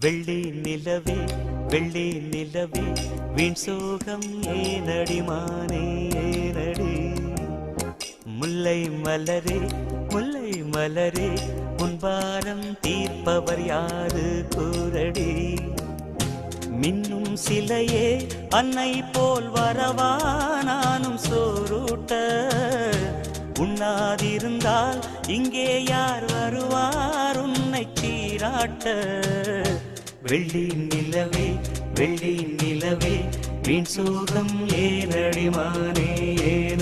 வெள்ளி நிலவே வெள்ளி நிலவே வீண் சோகம் ஏனடிமானே ஏனடி? முல்லை மலரே முல்லை மலரே முன்பாரம் தீர்ப்பவர் யாரு கூரடி மின்னும் சிலையே அன்னை போல் வரவா நானும் சோரூட்ட. உண்ணாதிருந்தால் இங்கே யார் வருவார்? காட்ட. வெள்ளி நிலவே வெள்ளி நிலவே வீண் சோகம் ஏனடிமானே ஏ